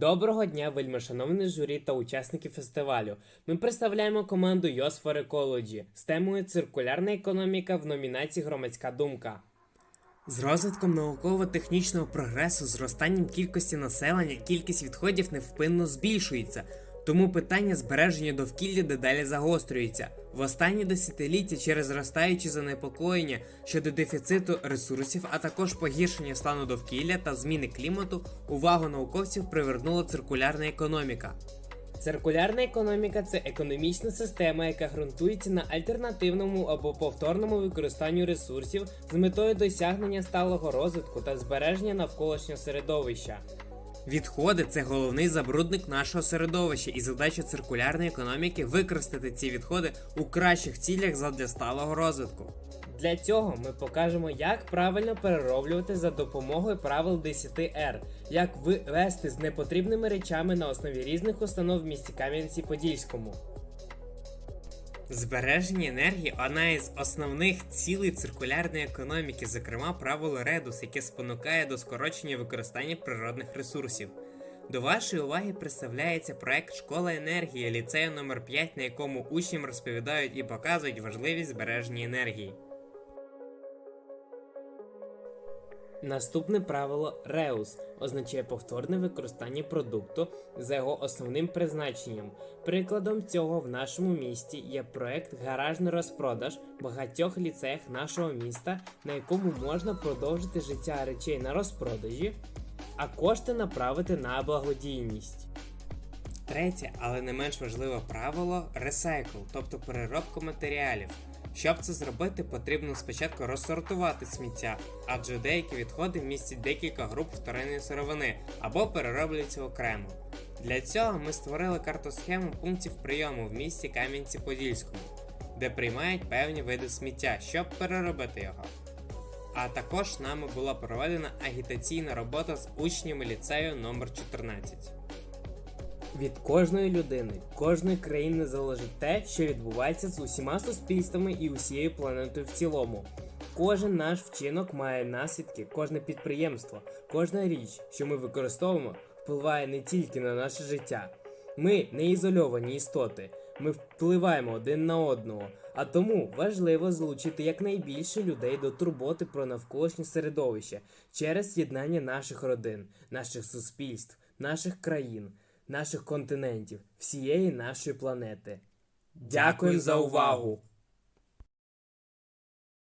Доброго дня, вельмишановне журі та учасники фестивалю. Ми представляємо команду YOS for Ecology з темою Циркулярна економіка в номінації Громадська думка. З розвитком науково-технічного прогресу, зростанням кількості населення, кількість відходів невпинно збільшується. Тому питання збереження довкілля дедалі загострюється. В останні десятиліття через зростаючі занепокоєння щодо дефіциту ресурсів, а також погіршення стану довкілля та зміни клімату, увагу науковців привернула циркулярна економіка. Циркулярна економіка це економічна система, яка ґрунтується на альтернативному або повторному використанню ресурсів з метою досягнення сталого розвитку та збереження навколишнього середовища. Відходи це головний забрудник нашого середовища, і задача циркулярної економіки використати ці відходи у кращих цілях задля сталого розвитку. Для цього ми покажемо, як правильно перероблювати за допомогою правил 10R, як вивести з непотрібними речами на основі різних установ в місті Кам'янці-Подільському. Збереження енергії одна із основних цілей циркулярної економіки, зокрема правило Редус, яке спонукає до скорочення використання природних ресурсів. До вашої уваги представляється проект Школа енергії ліцею номер 5 на якому учням розповідають і показують важливість збереження енергії. Наступне правило REUS означає повторне використання продукту за його основним призначенням. Прикладом цього в нашому місті є проект Гаражний розпродаж в багатьох ліцеях нашого міста, на якому можна продовжити життя речей на розпродажі, а кошти направити на благодійність. Третє, але не менш важливе правило ресайкл, тобто переробка матеріалів. Щоб це зробити, потрібно спочатку розсортувати сміття, адже деякі відходи містять декілька груп вторинної сировини або переробляються окремо. Для цього ми створили картосхему пунктів прийому в місті Кам'янці-Подільському, де приймають певні види сміття, щоб переробити його. А також нами була проведена агітаційна робота з учнями ліцею номер 14 від кожної людини, кожної країни залежить те, що відбувається з усіма суспільствами і усією планетою в цілому. Кожен наш вчинок має наслідки, кожне підприємство, кожна річ, що ми використовуємо, впливає не тільки на наше життя. Ми не ізольовані істоти, ми впливаємо один на одного, а тому важливо залучити якнайбільше людей до турботи про навколишнє середовище через єднання наших родин, наших суспільств, наших країн наших континентів, всієї нашої планети. Дякую за увагу!